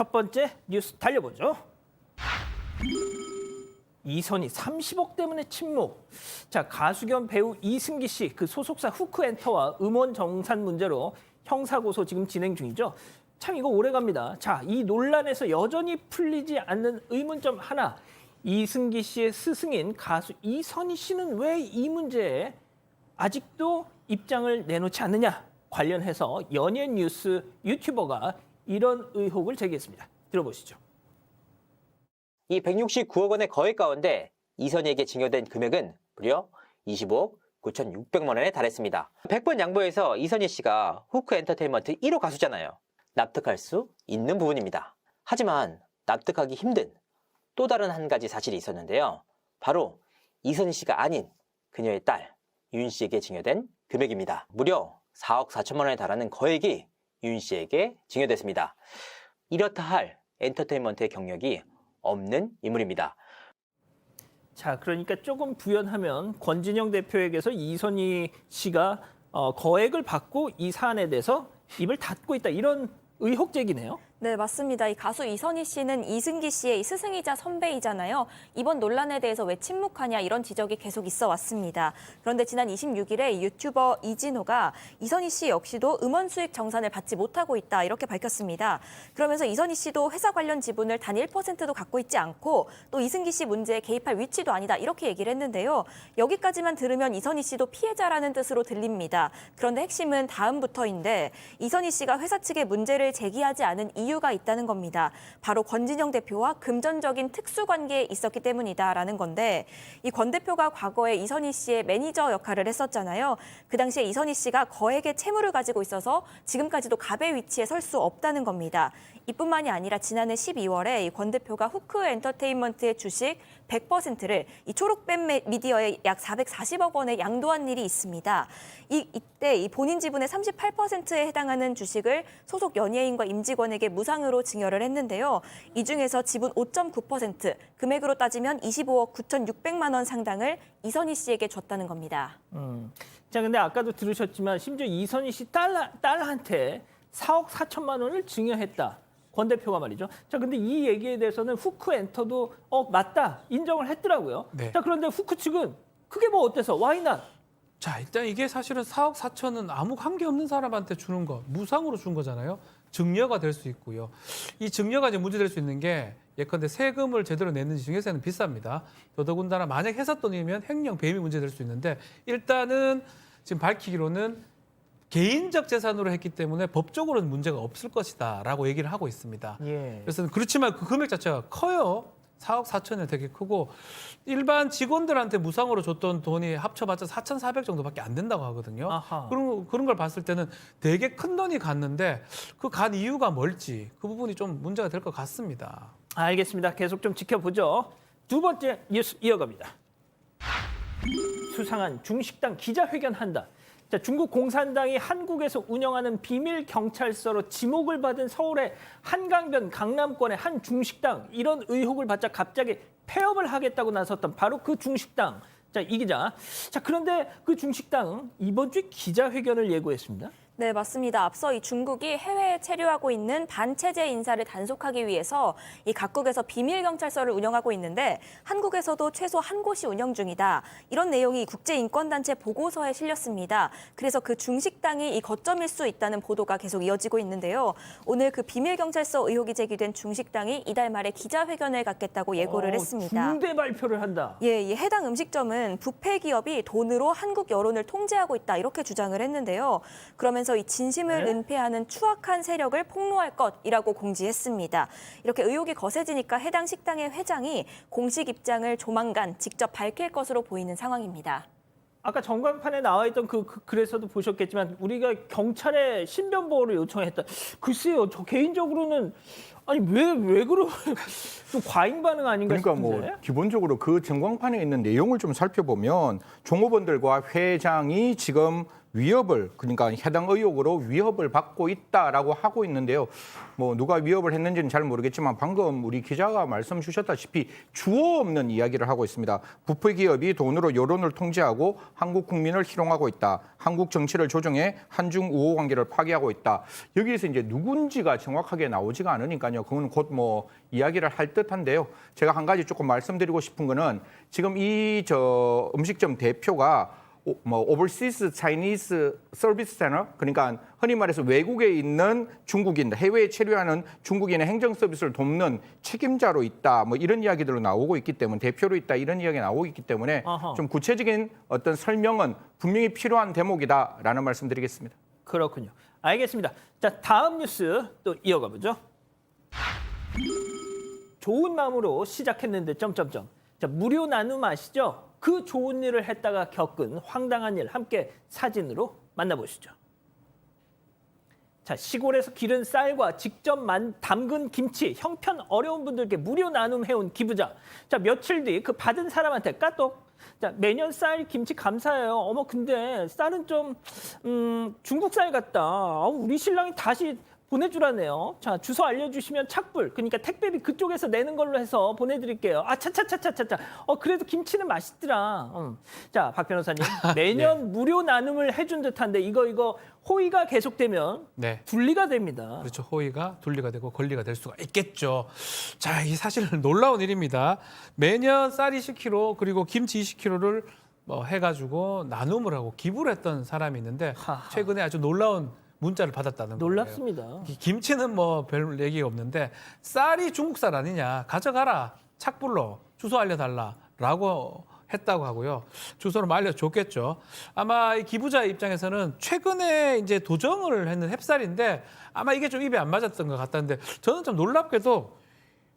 첫 번째 뉴스 달려보죠. 이선희 30억 때문에 침묵. 자 가수 겸 배우 이승기 씨 그 소속사 후크엔터와 음원 정산 문제로 형사 고소 지금 진행 중이죠. 참 이거 오래 갑니다. 자 이 논란에서 여전히 풀리지 않는 의문점 하나. 이승기 씨의 스승인 가수 이선희 씨는 왜 이 문제에 아직도 입장을 내놓지 않느냐 관련해서 연예 뉴스 유튜버가 이런 의혹을 제기했습니다. 들어보시죠. 이 169억 원의 거액 가운데 이선희에게 증여된 금액은 무려 25억 9,600만 원에 달했습니다. 100번 양보해서 이선희 씨가 후크 엔터테인먼트 1호 가수잖아요. 납득할 수 있는 부분입니다. 하지만 납득하기 힘든 또 다른 한 가지 사실이 있었는데요. 바로 이선희 씨가 아닌 그녀의 딸 윤 씨에게 증여된 금액입니다. 무려 4억 4천만 원에 달하는 거액이 윤 씨에게 증여됐습니다. 이렇다 할 엔터테인먼트의 경력이 없는 인물입니다. 자, 그러니까 조금 부연하면 권진영 대표에게서 이선희 씨가 어, 거액을 받고 이 사안에 대해서 입을 닫고 있다 이런 의혹 제기네요. 네, 맞습니다. 이 가수 이선희 씨는 이승기 씨의 이 스승이자 선배이잖아요. 이번 논란에 대해서 왜 침묵하냐 이런 지적이 계속 있어 왔습니다. 그런데 지난 26일에 유튜버 이진호가 이선희 씨 역시도 음원 수익 정산을 받지 못하고 있다 이렇게 밝혔습니다. 그러면서 이선희 씨도 회사 관련 지분을 단 1%도 갖고 있지 않고 또 이승기 씨 문제에 개입할 위치도 아니다 이렇게 얘기를 했는데요. 여기까지만 들으면 이선희 씨도 피해자라는 뜻으로 들립니다. 그런데 핵심은 다음부터인데 이선희 씨가 회사 측에 문제를 제기하지 않은 이유 가 있다는 겁니다. 바로 권진영 대표와 금전적인 특수 관계에 있었기 때문이다라는 건데 이 권 대표가 과거에 이선희 씨의 매니저 역할을 했었잖아요. 그 당시에 이선희 씨가 거액의 채무를 가지고 있어서 지금까지도 갑의 위치에 설 수 없다는 겁니다. 이뿐만이 아니라 지난해 12월에 이권 대표가 후크 엔터테인먼트의 주식 100%를 이 초록뱀 매- 미디어에 약 440억 원에 양도한 일이 있습니다. 이, 이때 이 본인 지분의 38%에 해당하는 주식을 소속 연예인과 임직원에게 무상으로 증여를 했는데요. 이 중에서 지분 5.9% 금액으로 따지면 25억 9,600만 원 상당을 이선희 씨에게 줬다는 겁니다. 음. 자, 근데 아까도 들으셨지만 심지어 이선희 씨 딸, 딸한테 4억 4천만 원을 증여했다. 권 대표가 말이죠. 자, 근데 이 얘기에 대해서는 후크 엔터도 어 맞다 인정을 했더라고요. 네. 자, 그런데 후크 측은 그게 뭐 어때서 와이낫? 자, 일단 이게 사실은 4억 4천은 아무 관계 없는 사람한테 주는 거, 무상으로 준 거잖아요. 증여가 될 수 있고요. 이 증여가 이제 문제될 수 있는 게 예컨대 세금을 제대로 냈는지 증여세는 비쌉니다. 더더군다나 만약 회사 돈이면 횡령 배임이 문제될 수 있는데 일단은 지금 밝히기로는 개인적 재산으로 했기 때문에 법적으로는 문제가 없을 것이다라고 얘기를 하고 있습니다. 예. 그래서 그렇지만 그 금액 자체가 커요. 4억 4천이 되게 크고 일반 직원들한테 무상으로 줬던 돈이 합쳐봤자 4,400 정도밖에 안 된다고 하거든요. 아하. 그런 그런 걸 봤을 때는 되게 큰 돈이 갔는데 그 간 이유가 뭘지 그 부분이 좀 문제가 될 것 같습니다. 알겠습니다. 계속 좀 지켜보죠. 두 번째 뉴스 이어갑니다. 수상한 중식당 기자회견 한다. 자, 중국 공산당이 한국에서 운영하는 비밀 경찰서로 지목을 받은 서울의 한강변 강남권의 한 중식당 이런 의혹을 받자 갑자기 폐업을 하겠다고 나섰던 바로 그 중식당. 자, 이 기자. 자, 그런데 그 중식당 이번 주에 기자회견을 예고했습니다. 네, 맞습니다. 앞서 이 중국이 해외에 체류하고 있는 반체제 인사를 단속하기 위해서 이 각국에서 비밀 경찰서를 운영하고 있는데 한국에서도 최소 한 곳이 운영 중이다. 이런 내용이 국제 인권 단체 보고서에 실렸습니다. 그래서 그 중식당이 이 거점일 수 있다는 보도가 계속 이어지고 있는데요. 오늘 그 비밀 경찰서 의혹이 제기된 중식당이 이달 말에 기자회견을 갖겠다고 예고를 어, 했습니다. 중대 발표를 한다. 예, 이 해당 음식점은 부패 기업이 돈으로 한국 여론을 통제하고 있다 이렇게 주장을 했는데요. 그러면서 이 진심을 네? 은폐하는 추악한 세력을 폭로할 것이라고 공지했습니다. 이렇게 의혹이 거세지니까 해당 식당의 회장이 공식 입장을 조만간 직접 밝힐 것으로 보이는 상황입니다. 아까 전광판에 나와 있던 그, 그 글에서도 보셨겠지만 우리가 경찰에 신변 보호를 요청했다. 글쎄요, 저 개인적으로는 아니 왜왜 그러 좀 과잉 반응 아닌가 그러니까 싶은데. 뭐 기본적으로 그 전광판에 있는 내용을 좀 살펴보면 종업원들과 회장이 지금 위협을 그러니까 해당 의혹으로 위협을 받고 있다라고 하고 있는데요. 뭐 누가 위협을 했는지는 잘 모르겠지만 방금 우리 기자가 말씀 주셨다시피 주어 없는 이야기를 하고 있습니다. 부패 기업이 돈으로 여론을 통제하고 한국 국민을 희롱하고 있다. 한국 정치를 조정해 한중 우호 관계를 파괴하고 있다. 여기에서 이제 누군지가 정확하게 나오지가 않으니까요. 그건 곧 뭐 이야기를 할 듯한데요. 제가 한 가지 조금 말씀드리고 싶은 거는 지금 이 저 음식점 대표가 오, 뭐 오버시스 차이니스 서비스 센터 그러니까 흔히 말해서 외국에 있는 중국인 해외에 체류하는 중국인의 행정 서비스를 돕는 책임자로 있다 뭐 이런 이야기들로 나오고 있기 때문에 대표로 있다 이런 이야기가 나오고 있기 때문에 어허. 좀 구체적인 어떤 설명은 분명히 필요한 대목이다라는 말씀드리겠습니다. 그렇군요. 알겠습니다. 자, 다음 뉴스 또 이어가 보죠. 좋은 마음으로 시작했는데 점점점. 자, 무료 나눔 아시죠? 그 좋은 일을 했다가 겪은 황당한 일 함께 사진으로 만나보시죠. 자, 시골에서 기른 쌀과 직접 만, 담근 김치, 형편 어려운 분들께 무료 나눔해온 기부자. 자, 며칠 뒤 그 받은 사람한테 까똑. 자, 매년 쌀, 김치 감사해요. 어머, 근데 쌀은 좀, 음, 중국 쌀 같다. 우리 신랑이 다시 보내주라네요. 자, 주소 알려주시면 착불. 그러니까 택배비 그쪽에서 내는 걸로 해서 보내드릴게요. 아, 차차차차차차. 어, 그래도 김치는 맛있더라. 음. 자, 박 변호사님. 매년 무료 나눔을 해준 듯한데 이거, 이거 호의가 계속되면 네. 분리가 됩니다. 그렇죠. 호의가 둘리가 되고 권리가 될 수가 있겠죠. 자, 이 사실 놀라운 일입니다. 매년 쌀 20kg 그리고 김치 20kg를 뭐 해가지고 나눔을 하고 기부를 했던 사람이 있는데. 최근에 아주 놀라운 문자를 받았다는 거예요. 놀랍습니다. 이 김치는 뭐 별 얘기가 없는데 쌀이 중국 쌀 아니냐 가져가라 착불로 주소 알려달라라고 했다고 하고요 주소를 뭐 알려줬겠죠 아마 이 기부자 입장에서는 최근에 이제 도정을 했는 햅쌀인데 아마 이게 좀 입에 안 맞았던 것 같다는데 저는 좀 놀랍게도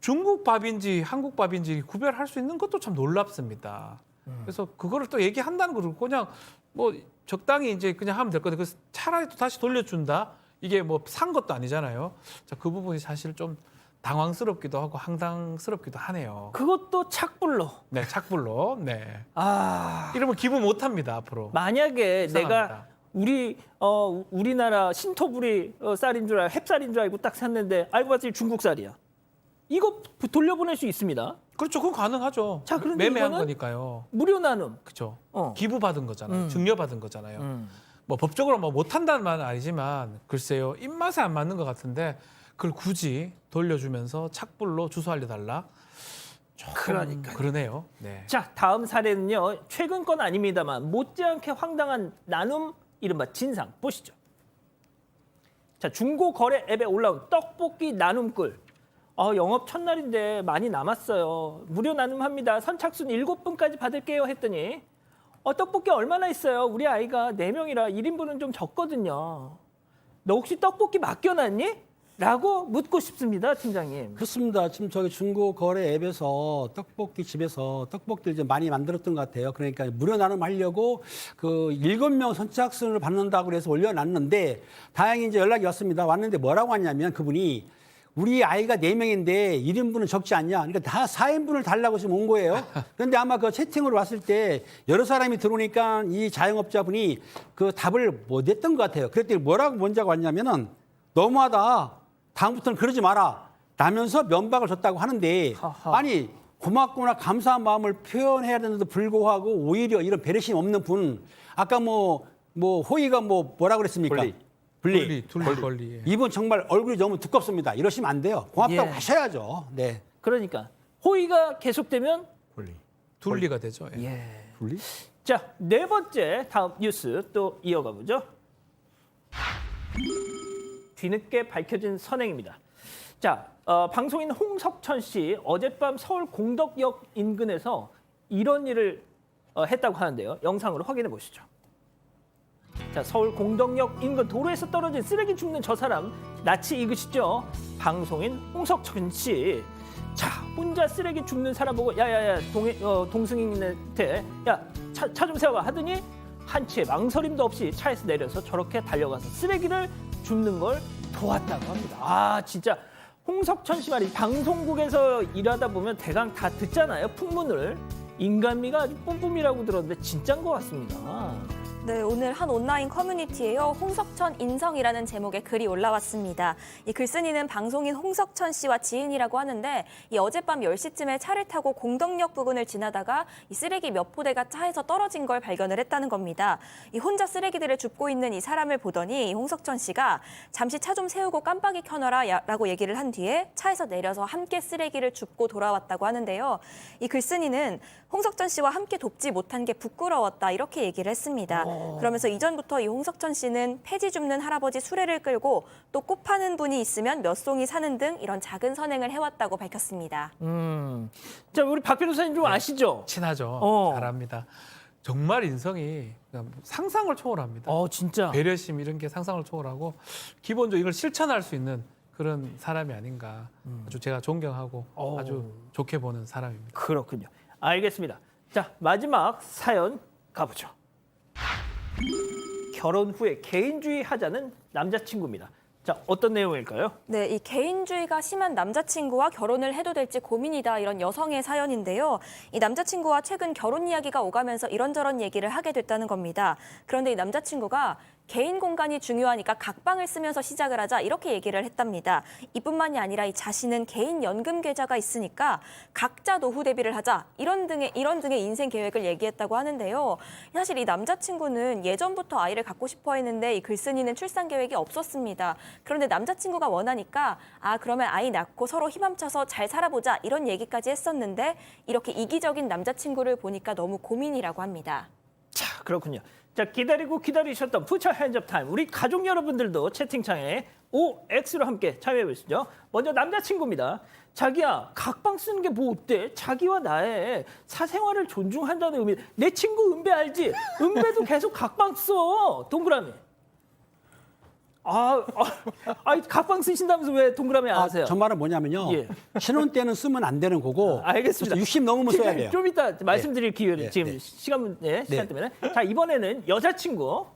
중국 밥인지 한국 밥인지 구별할 수 있는 것도 참 놀랍습니다. 그래서 그거를 또 얘기한다는 거를 그냥 뭐 적당히 이제 그냥 하면 될 건데 그 차라리 또 다시 돌려준다 이게 뭐 산 것도 아니잖아요. 자 그 부분이 사실 좀 당황스럽기도 하고 황당스럽기도 하네요. 그것도 착불로. 네 착불로 네 아, 이러면 기부 못 합니다 앞으로. 만약에 이상합니다. 내가 우리 어 우리나라 신토부리 어, 쌀인 줄 알고 햅쌀인 줄 알고 딱 샀는데 알고 봤더니 중국 쌀이야. 이거 돌려보낼 수 있습니다. 그렇죠 그건 가능하죠. 자, 그런데 매매한 이거는 거니까요. 무료 나눔. 그렇죠. 어. 기부 받은 거잖아요. 음. 증여 받은 거잖아요. 음. 뭐 법적으로 뭐 못한다는 말은 아니지만 글쎄요 입맛에 안 맞는 것 같은데 그걸 굳이 돌려주면서 착불로 주소 알려달라 조금 그러니까요. 그러네요 네. 자, 다음 사례는요. 최근 건 아닙니다만 못지않게 황당한 나눔 이른바 진상 보시죠. 자, 중고 거래 앱에 올라온 떡볶이 나눔글. 어, 영업 첫날인데 많이 남았어요. 무료 나눔합니다. 선착순 일곱 분까지 받을게요 했더니 어, 떡볶이 얼마나 있어요? 우리 아이가 네명이라 1인분은 좀 적거든요. 너 혹시 떡볶이 맡겨놨니? 라고 묻고 싶습니다, 팀장님. 그렇습니다. 지금 저기 중고 거래 앱에서 떡볶이 집에서 떡볶이를 좀 많이 만들었던 것 같아요. 그러니까 무료 나눔하려고 그 일곱 명 선착순을 받는다고 그래서 올려놨는데 다행히 이제 연락이 왔습니다. 왔는데 뭐라고 하냐면 그분이 우리 아이가 네명인데 1인분은 적지 않냐. 그러니까 다 4인분을 달라고 지금 온 거예요. 그런데 아마 그 채팅으로 왔을 때 여러 사람이 들어오니까 이 자영업자분이 그 답을 못 했던 것 같아요. 그랬더니 뭐라고 문자가 왔냐면은 너무하다. 다음부터는 그러지 마라. 라면서 면박을 줬다고 하는데. 아니 고맙거나 감사한 마음을 표현해야 되는데도 불구하고 오히려 이런 배려심 없는 분 아까 뭐뭐 호의가 뭐 뭐라 그랬습니까? 권리. 분리. 둘리 둘리 권리 예. 이분 정말 얼굴이 너무 두껍습니다. 이러시면 안 돼요. 고맙다고 예. 하셔야죠. 네. 그러니까 호의가 계속되면 권리. 둘리가 되죠 예. 예. 분리? 자, 네 번째 다음 뉴스 또 이어가 보죠. 뒤늦게 밝혀진 선행입니다. 자, 어, 방송인 홍석천 씨 어젯밤 서울 공덕역 인근에서 이런 일을 어, 했다고 하는데요. 영상으로 확인해 보시죠. 자, 서울 공덕역 인근 도로에서 떨어진 쓰레기 줍는 저 사람 낯이 익으시죠? 방송인 홍석천 씨. 자, 혼자 쓰레기 줍는 사람 보고 야야야 동, 어, 동승인한테 야차 차 좀 세워봐 하더니 한치의 망설임도 없이 차에서 내려서 저렇게 달려가서 쓰레기를 줍는 걸 도왔다고 합니다. 아 진짜 홍석천 씨 말이 방송국에서 일하다 보면 대강 다 듣잖아요 풍문을 인간미가 아주 뿜뿜이라고 들었는데 진짜인 것 같습니다. 네, 오늘 한 온라인 커뮤니티에요. 홍석천 인성이라는 제목의 글이 올라왔습니다. 이 글쓴이는 방송인 홍석천 씨와 지인이라고 하는데 이 어젯밤 10시쯤에 차를 타고 공덕역 부근을 지나다가 이 쓰레기 몇 포대가 차에서 떨어진 걸 발견을 했다는 겁니다. 이 혼자 쓰레기들을 줍고 있는 이 사람을 보더니 이 홍석천 씨가 잠시 차 좀 세우고 깜빡이 켜놔라 야- 라고 얘기를 한 뒤에 차에서 내려서 함께 쓰레기를 줍고 돌아왔다고 하는데요. 이 글쓴이는 홍석천 씨와 함께 돕지 못한 게 부끄러웠다 이렇게 얘기를 했습니다. 그러면서 이전부터 이 홍석천 씨는 폐지 줍는 할아버지 수레를 끌고 또 꽃 파는 분이 있으면 몇 송이 사는 등 이런 작은 선행을 해왔다고 밝혔습니다. 음. 자, 우리 박 변호사님 좀 아시죠? 친하죠. 어. 잘합니다. 정말 인성이 상상을 초월합니다. 어, 진짜. 배려심 이런 게 상상을 초월하고 기본적으로 이걸 실천할 수 있는 그런 사람이 아닌가 아주 제가 존경하고 음. 어. 아주 좋게 보는 사람입니다. 그렇군요. 알겠습니다. 자, 마지막 사연 가보죠. 결혼 후에 개인주의 하자는 남자친구입니다. 자, 어떤 내용일까요? 네, 이 개인주의가 심한 남자친구와 결혼을 해도 될지 고민이다 이런 여성의 사연인데요. 이 남자친구와 최근 결혼 이야기가 오가면서 이런저런 얘기를 하게 됐다는 겁니다. 그런데 이 남자친구가 개인 공간이 중요하니까 각방을 쓰면서 시작을 하자 이렇게 얘기를 했답니다. 이뿐만이 아니라 이 자신은 개인 연금 계좌가 있으니까 각자 노후 대비를 하자 이런 등의 이런 등의 인생 계획을 얘기했다고 하는데요. 사실 이 남자친구는 예전부터 아이를 갖고 싶어 했는데 이 글쓴이는 출산 계획이 없었습니다. 그런데 남자친구가 원하니까 아 그러면 아이 낳고 서로 힘합쳐서 잘 살아보자 이런 얘기까지 했었는데 이렇게 이기적인 남자친구를 보니까 너무 고민이라고 합니다. 자, 그렇군요. 자, 기다리고 기다리셨던 푸처 핸즈업 타임. 우리 가족 여러분들도 채팅창에 OX로 함께 참여해 보시죠. 먼저 남자친구입니다. 자기야, 각방 쓰는 게 뭐 어때? 자기와 나의 사생활을 존중한다는 의미. 내 친구 은배 알지? 은배도 계속 각방 써. 동그라미. 아, 아, 아 각방 쓰신다면서 왜 동그라미 안 아, 하세요? 저 말은 뭐냐면요. 예. 신혼 때는 쓰면 안 되는 거고. 알겠습니다. 60 넘으면 써야 돼요. 좀 이따 말씀드릴 기회를 네, 지금 네. 시간 문- 네, 시간 네. 때문에 자 이번에는 여자친구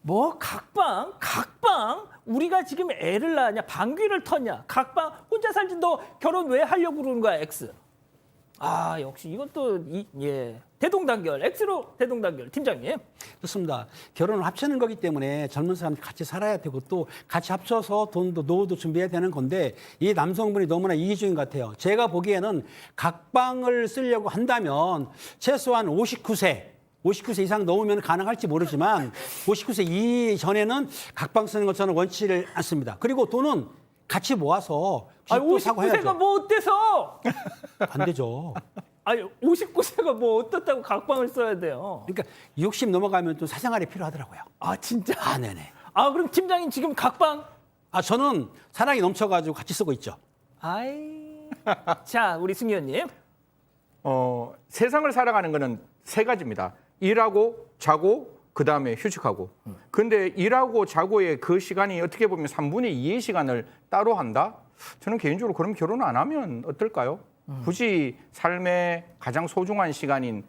뭐 각방 각방 우리가 지금 애를 낳았냐 방귀를 텄냐 각방 혼자 살지 너 결혼 왜 하려고 그러는 거야 X 아 역시 이것도 이, 예 대동단결 X로 대동단결 팀장님 좋습니다. 결혼을 합치는 거기 때문에 젊은 사람 같이 살아야 되고 또 같이 합쳐서 돈도 노후도 준비해야 되는 건데 이 남성분이 너무나 이기적인 것 같아요. 제가 보기에는 각방을 쓰려고 한다면 최소한 59세 59세 이상 넘으면 가능할지 모르지만 59세 이전에는 각방 쓰는 것 저는 원치를 않습니다. 그리고 돈은 같이 모아서 아 집도 사고 59세가 해야죠. 뭐 어때서 안 되죠. 아니 59세가 뭐 어떻다고 각방을 써야 돼요 그러니까 60 넘어가면 좀 사생활이 필요하더라고요. 아 진짜 아, 네네. 아 그럼 팀장님 지금 각방 아, 저는 사랑이 넘쳐가지고 같이 쓰고 있죠. 아이. 자, 우리 승희 의원님. 어, 세상을 살아가는 거는 세 가지입니다. 일하고 자고 그 다음에 휴식하고. 근데 일하고 자고의 그 시간이 어떻게 보면 3분의 2의 시간을 따로 한다? 저는 개인적으로 그럼 결혼 안 하면 어떨까요? 굳이 삶의 가장 소중한 시간인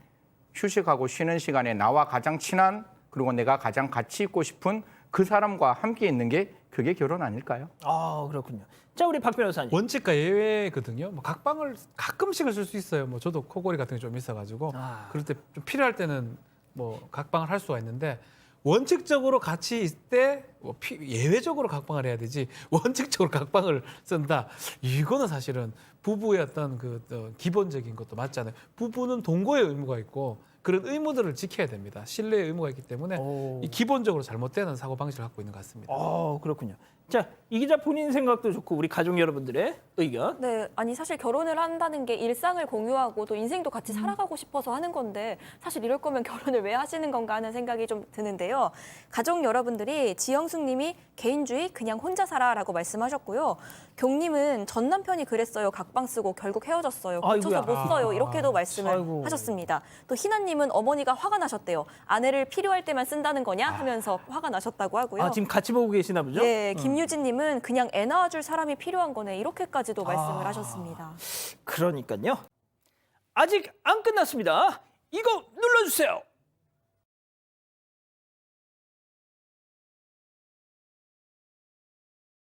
휴식하고 쉬는 시간에 나와 가장 친한 그리고 내가 가장 같이 있고 싶은 그 사람과 함께 있는 게 그게 결혼 아닐까요? 아, 그렇군요. 자, 우리 박 변호사님. 원칙과 예외거든요. 뭐 각방을 가끔씩은 쓸 수 있어요. 뭐 저도 코골이 같은 게 좀 있어가지고 아. 그럴 때 좀 필요할 때는 뭐 각방을 할 수가 있는데 원칙적으로 같이 있을 때뭐 예외적으로 각방을 해야 되지 원칙적으로 각방을 쓴다. 이거는 사실은 부부의 어떤 그 어, 기본적인 것도 맞잖아요. 부부는 동거의 의무가 있고 그런 의무들을 지켜야 됩니다. 신뢰의 의무가 있기 때문에 오. 이 기본적으로 잘못되는 사고 방식을 갖고 있는 것 같습니다. 어, 그렇군요. 자, 이 기자 본인 생각도 좋고 우리 가족 여러분들의 의견. 네, 아니 사실 결혼을 한다는 게 일상을 공유하고 또 인생도 같이 살아가고 싶어서 하는 건데 사실 이럴 거면 결혼을 왜 하시는 건가 하는 생각이 좀 드는데요. 가족 여러분들이 지영숙 님이 개인주의 그냥 혼자 살아라고 말씀하셨고요. 경님은 전 남편이 그랬어요. 각방 쓰고 결국 헤어졌어요. 고쳐서 아이고야. 못 써요. 이렇게도 말씀을 아이고. 하셨습니다. 또 희나 님은 어머니가 화가 나셨대요. 아내를 필요할 때만 쓴다는 거냐 하면서 화가 나셨다고 하고요. 아, 지금 같이 보고 계시나 보죠? 예, 김유진님은 그냥 애 낳아줄 사람이 필요한 거네 이렇게까지도 말씀을 아. 하셨습니다. 그러니까요. 아직 안 끝났습니다. 이거 눌러주세요.